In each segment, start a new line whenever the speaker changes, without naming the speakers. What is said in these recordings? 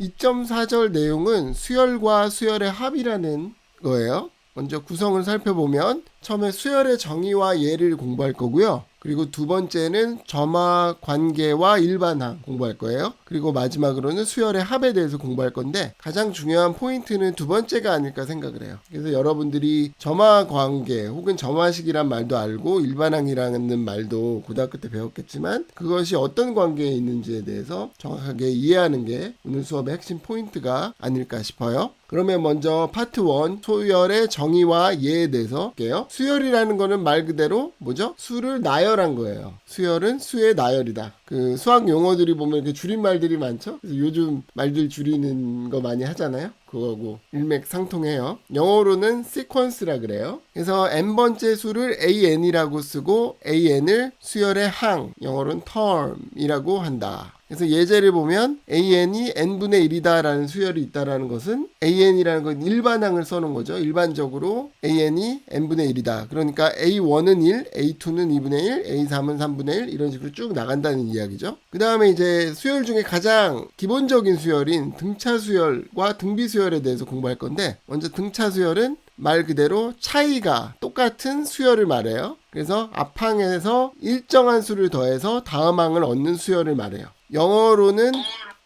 2.4절 내용은 수열과 수열의 합이라는 거예요. 먼저 구성을 살펴보면 처음에 수열의 정의와 예를 공부할 거고요. 그리고 두 번째는 점화 관계와 일반항 공부할 거예요. 그리고 마지막으로는 수열의 합에 대해서 공부할 건데 가장 중요한 포인트는 두 번째가 아닐까 생각을 해요. 그래서 여러분들이 점화 관계 혹은 점화식이란 말도 알고 일반항이라는 말도 고등학교 때 배웠겠지만 그것이 어떤 관계에 있는지에 대해서 정확하게 이해하는 게 오늘 수업의 핵심 포인트가 아닐까 싶어요. 그러면 먼저 파트 1 소열의 정의와 예에 대해서 할게요. 수열이라는 거는 말 그대로 뭐죠? 수를 나열한 거예요. 수열은 수의 나열이다. 그 수학 용어들이 보면 이렇게 줄임말들이 많죠? 그래서 요즘 말들 줄이는 거 많이 하잖아요. 그거고 일맥상통해요. 영어로는 sequence라 그래요. 그래서 n번째 수를 an이라고 쓰고 an을 수열의 항, 영어로는 term이라고 한다. 그래서 예제를 보면 an이 n분의 1이다라는 수열이 있다라는 것은 an이라는 건 일반항을 써놓은 거죠. 일반적으로 an이 n분의 1이다. 그러니까 a1은 1, a2는 2분의 1, a3은 3분의 1 이런 식으로 쭉 나간다는 이야기죠. 그 다음에 이제 수열 중에 가장 기본적인 수열인 등차 수열과 등비 수열에 대해서 공부할 건데 먼저 등차 수열은 말 그대로 차이가 똑같은 수열을 말해요. 그래서 앞항에서 일정한 수를 더해서 다음 항을 얻는 수열을 말해요. 영어로는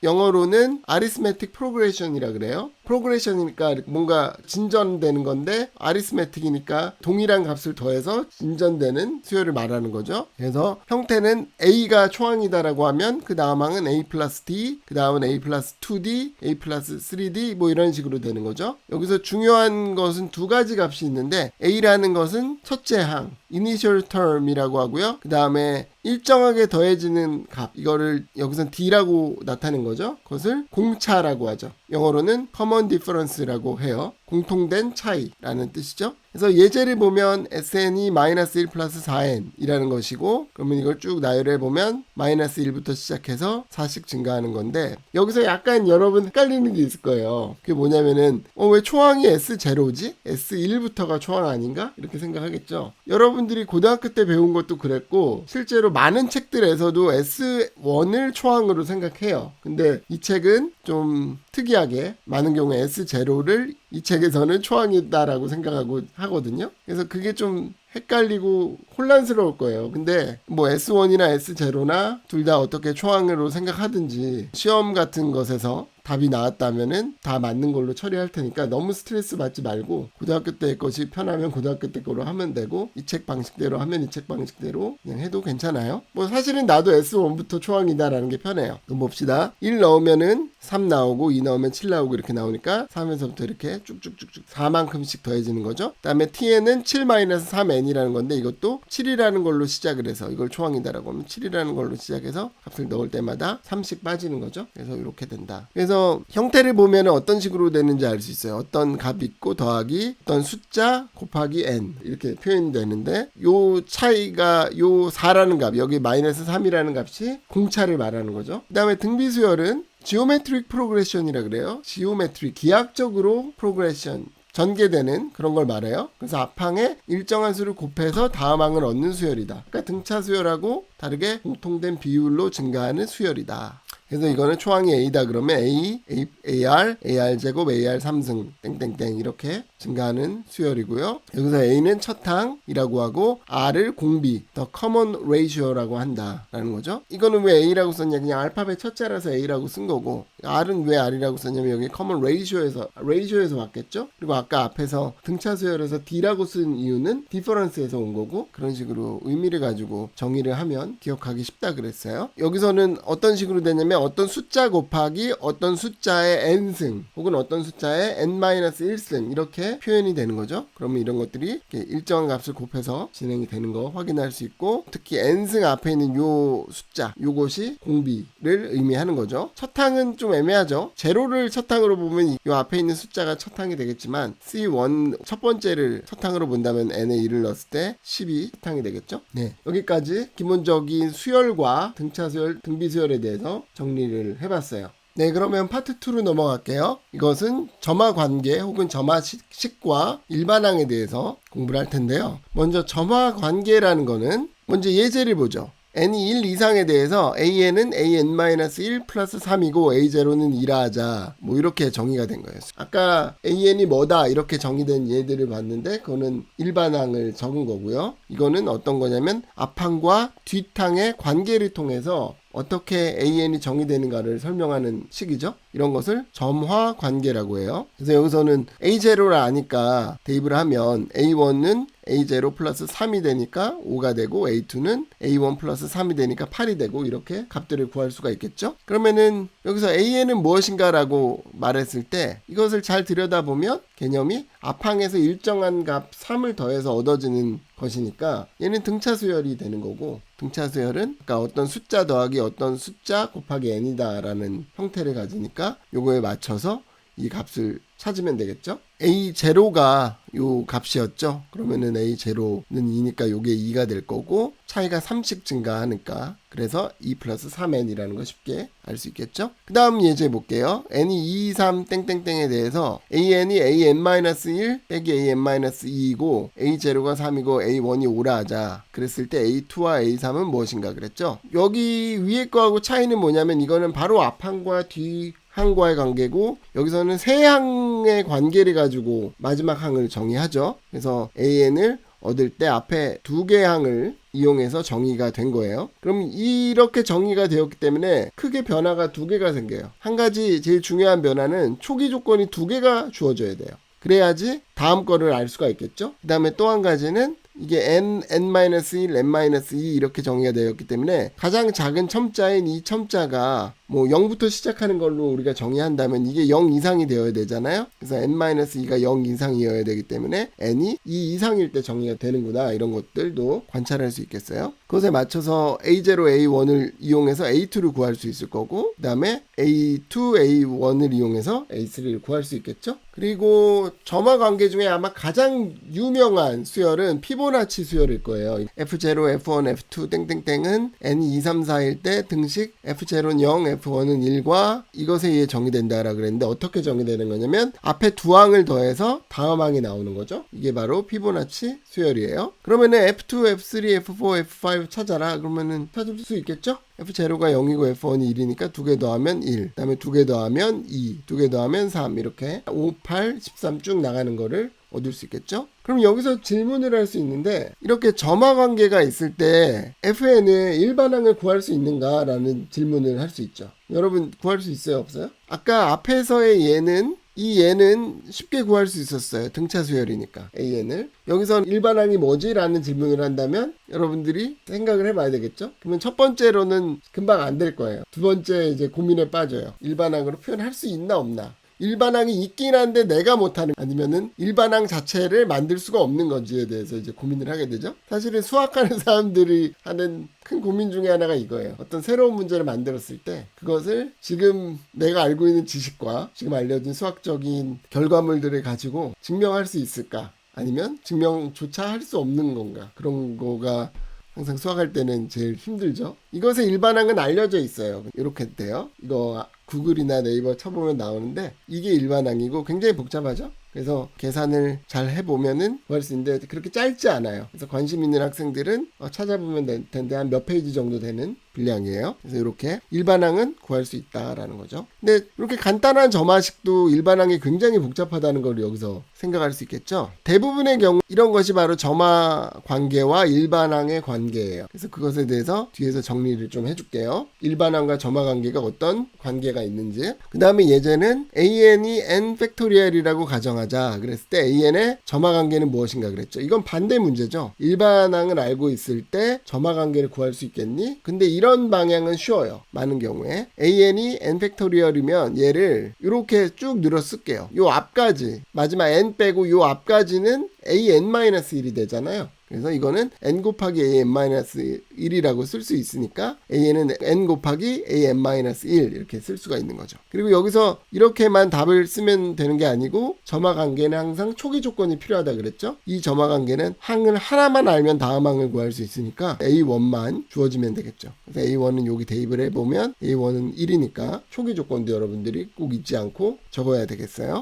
영어로는 arithmetic progression이라 그래요. 프로그레션이니까 뭔가 진전되는 건데 아리스메틱이니까 동일한 값을 더해서 진전되는 수열을 말하는 거죠. 그래서 형태는 a가 초항이다라고 하면 그 다음 항은 a 플러스 d, 그 다음은 a 플러스 2d, a 플러스 3d 뭐 이런 식으로 되는 거죠. 여기서 중요한 것은 두 가지 값이 있는데 a라는 것은 첫째 항, initial term이라고 하고요. 그 다음에 일정하게 더해지는 값 이거를 여기선 d라고 나타낸 거죠. 그것을 공차라고 하죠. 영어로는 common difference라고 해요. 공통된 차이라는 뜻이죠. 그래서 예제를 보면 sn이 마이너스 1 플러스 4n이라는 것이고 그러면 이걸 쭉 나열해 보면 마이너스 1부터 시작해서 4씩 증가하는 건데 여기서 약간 여러분 헷갈리는 게 있을 거예요. 그게 뭐냐면은 어, 왜 초항이 S0지? S1부터가 초항 아닌가? 이렇게 생각하겠죠. 여러분들이 고등학교 때 배운 것도 그랬고 실제로 많은 책들에서도 S1을 초항으로 생각해요. 근데 이 책은 좀 특이하게 많은 경우에 S0를 이 책에서는 초항이다라고 생각하고 하거든요. 그래서 그게 좀 헷갈리고 혼란스러울 거예요. 근데 뭐 S1이나 S0나 둘 다 어떻게 초항으로 생각하든지 시험 같은 것에서 답이 나왔다면은 다 맞는 걸로 처리할 테니까 너무 스트레스 받지 말고 고등학교 때 것이 편하면 고등학교 때 거로 하면 되고 이 책 방식대로 하면 이 책 방식대로 그냥 해도 괜찮아요. 뭐 사실은 나도 S1부터 초항이다라는 게 편해요. 그럼 봅시다. 1 넣으면은 3 나오고 2 넣으면 7 나오고 이렇게 나오니까 3에서부터 이렇게 쭉쭉쭉쭉 4만큼씩 더해지는 거죠. 그다음에 t에는 7-3n이라는 건데 이것도 7이라는 걸로 시작을 해서 이걸 초항이다라고 하면 7이라는 걸로 시작해서 값을 넣을 때마다 3씩 빠지는 거죠. 그래서 이렇게 된다. 그래서 형태를 보면 어떤 식으로 되는지 알 수 있어요. 어떤 값 있고 더하기 어떤 숫자 곱하기 n 이렇게 표현이 되는데 요 차이가 요 4라는 값 여기 마이너스 3이라는 값이 공차를 말하는 거죠. 그 다음에 등비수열은 지오메트릭 프로그레션이라 그래요. 지오메트릭 기하학적으로 프로그레션 전개되는 그런 걸 말해요. 그래서 앞항에 일정한 수를 곱해서 다음 항을 얻는 수열이다. 그러니까 등차 수열하고 다르게 공통된 비율로 증가하는 수열이다. 그래서 이거는 초항이 A다 그러면 A, A, AR, AR 제곱, AR 3승, 땡땡땡 이렇게 증가하는 수열이고요. 여기서 A는 첫항이라고 하고 R을 공비, 더 common ratio라고 한다라는 거죠. 이거는 왜 A라고 썼냐? 그냥 알파벳 첫자라서 A라고 쓴 거고 R은 왜 R이라고 썼냐면 여기 common ratio에서 ratio에서 왔겠죠. 그리고 아까 앞에서 등차 수열에서 D라고 쓴 이유는 difference에서 온 거고 그런 식으로 의미를 가지고 정의를 하면 기억하기 쉽다 그랬어요. 여기서는 어떤 식으로 되냐면 어떤 숫자 곱하기 어떤 숫자의 n승 혹은 어떤 숫자의 n-1승 이렇게 표현이 되는 거죠. 그러면 이런 것들이 일정한 값을 곱해서 진행이 되는 거 확인할 수 있고 특히 n승 앞에 있는 요 숫자 요것이 공비를 의미하는 거죠. 첫 항은 좀 애매하죠. 제로를 첫 항으로 보면 요 앞에 있는 숫자가 첫 항이 되겠지만 C1 첫 번째를 첫 항으로 본다면 n에 1을 넣었을 때 10이 첫 항이 되겠죠. 네. 여기까지 기본적인 수열과 등차 수열, 등비 수열에 대해서 정리를 해봤어요. 네, 그러면 파트 2로 넘어갈게요. 이것은 점화 관계 혹은 점화 식과 일반항에 대해서 공부를 할 텐데요. 먼저 점화 관계라는 거는 먼저 예제를 보죠. n이 1 이상에 대해서 an은 an-1 플러스 3이고 a0는 2라 하자. 뭐 이렇게 정의가 된 거예요. 아까 an이 뭐다 이렇게 정의된 예들을 봤는데 그거는 일반항을 적은 거고요. 이거는 어떤 거냐면 앞항과 뒷항의 관계를 통해서 어떻게 AN이 정의되는가를 설명하는 식이죠. 이런 것을 점화 관계라고 해요. 그래서 여기서는 A0를 아니까 대입을 하면 A1은 A0 플러스 3이 되니까 5가 되고 A2는 A1 플러스 3이 되니까 8이 되고 이렇게 값들을 구할 수가 있겠죠. 그러면은 여기서 AN은 무엇인가 라고 말했을 때 이것을 잘 들여다보면 개념이 앞항에서 일정한 값 3을 더해서 얻어지는 것이니까 얘는 등차 수열이 되는 거고 등차 수열은 그러니까 어떤 숫자 더하기 어떤 숫자 곱하기 n이다라는 형태를 가지니까 요거에 맞춰서 이 값을 찾으면 되겠죠. A0가 요 값이었죠. 그러면은 A0는 2니까 요게 2가 될 거고 차이가 3씩 증가하니까 그래서 2 플러스 3n이라는 거 쉽게 알 수 있겠죠. 그 다음 예제 볼게요. n이 2, 3 땡땡땡에 대해서 an이 an-1 빼기 an-2이고 a0가 3이고 a1이 5라 하자. 그랬을 때 a2와 a3은 무엇인가 그랬죠. 여기 위에 거하고 차이는 뭐냐면 이거는 바로 앞항과 뒤 항과의 관계고 여기서는 세 항의 관계를 가지고 마지막 항을 정의하죠. 그래서 an을 얻을 때 앞에 두 개의 항을 이용해서 정의가 된 거예요. 그럼 이렇게 정의가 되었기 때문에 크게 변화가 두 개가 생겨요. 한 가지 제일 중요한 변화는 초기 조건이 두 개가 주어져야 돼요. 그래야지 다음 거를 알 수가 있겠죠. 그 다음에 또 한 가지는 이게 n, n-1, n-2 이렇게 정의가 되었기 때문에 가장 작은 첨자인 이 첨자가 뭐 0부터 시작하는 걸로 우리가 정의한다면 이게 0 이상이 되어야 되잖아요. 그래서 n-2가 0 이상이어야 되기 때문에 n이 2 이상일 때 정의가 되는구나 이런 것들도 관찰할 수 있겠어요. 그것에 맞춰서 a0, a1을 이용해서 a2를 구할 수 있을 거고 그 다음에 a2, a1을 이용해서 a3를 구할 수 있겠죠. 그리고 점화 관계 중에 아마 가장 유명한 수열은 피보나치 수열일 거예요. F0, F1, F2 땡땡땡은 N이 2, 3, 4일 때 등식 F0는 0, F1은 1과 이것에 의해 정의된다라 그랬는데 어떻게 정의되는 거냐면 앞에 두 항을 더해서 다음 항이 나오는 거죠. 이게 바로 피보나치 수열이에요. 그러면은 F2, F3, F4, F5 찾아라. 그러면은 찾을 수 있겠죠? F0가 0이고 F1이 1이니까 두 개 더하면 1. 그 다음에 두 개 더하면 2. 두 개 더하면 3. 이렇게 5, 8, 13 쭉 나가는 거를 얻을 수 있겠죠? 그럼 여기서 질문을 할 수 있는데 이렇게 점화 관계가 있을 때 fn의 일반항을 구할 수 있는가라는 질문을 할 수 있죠. 여러분 구할 수 있어요, 없어요? 아까 앞에서의 얘는 이 얘는 쉽게 구할 수 있었어요. 등차 수열이니까 AN을. 여기선 일반항이 뭐지? 라는 질문을 한다면 여러분들이 생각을 해봐야 되겠죠? 그러면 첫 번째로는 금방 안 될 거예요. 두 번째 이제 고민에 빠져요. 일반항으로 표현할 수 있나 없나. 일반항이 있긴 한데 내가 못하는 아니면은 일반항 자체를 만들 수가 없는 건지에 대해서 이제 고민을 하게 되죠. 사실은 수학하는 사람들이 하는 큰 고민 중에 하나가 이거예요. 어떤 새로운 문제를 만들었을 때 그것을 지금 내가 알고 있는 지식과 지금 알려진 수학적인 결과물들을 가지고 증명할 수 있을까? 아니면 증명조차 할 수 없는 건가? 그런 거가 항상 수학할 때는 제일 힘들죠. 이것의 일반항은 알려져 있어요. 이렇게 돼요. 이거 구글이나 네이버 쳐보면 나오는데 이게 일반항이고 굉장히 복잡하죠. 그래서 계산을 잘 해보면은 구할 수 있는데 그렇게 짧지 않아요. 그래서 관심 있는 학생들은 어, 찾아보면 될 텐데 한 몇 페이지 정도 되는 분량이에요. 그래서 이렇게 일반항은 구할 수 있다라는 거죠. 근데 이렇게 간단한 점화식도 일반항이 굉장히 복잡하다는 걸 여기서 생각할 수 있겠죠. 대부분의 경우 이런 것이 바로 점화 관계와 일반항의 관계예요. 그래서 그것에 대해서 뒤에서 정리를 좀 해줄게요. 일반항과 점화 관계가 어떤 관계가 있는지. 그 다음에 예제는 an이 n 팩토리얼이라고 가정하자. 그랬을 때 an의 점화 관계는 무엇인가 그랬죠. 이건 반대 문제죠. 일반항을 알고 있을 때 점화 관계를 구할 수 있겠니? 근데 이런 방향은 쉬워요. 많은 경우에 an이 n 팩토리얼이면 얘를 이렇게 쭉 늘어 쓸게요. 요 앞까지 마지막 n 빼고 요 앞까지는 an-1이 되잖아요. 그래서 이거는 n 곱하기 an-1이라고 쓸 수 있으니까 an은 n 곱하기 an-1 이렇게 쓸 수가 있는 거죠. 그리고 여기서 이렇게만 답을 쓰면 되는 게 아니고 점화 관계는 항상 초기 조건이 필요하다 그랬죠. 이 점화 관계는 항을 하나만 알면 다음 항을 구할 수 있으니까 a1만 주어지면 되겠죠. 그래서 a1은 여기 대입을 해보면 a1은 1이니까 초기 조건도 여러분들이 꼭 잊지 않고 적어야 되겠어요.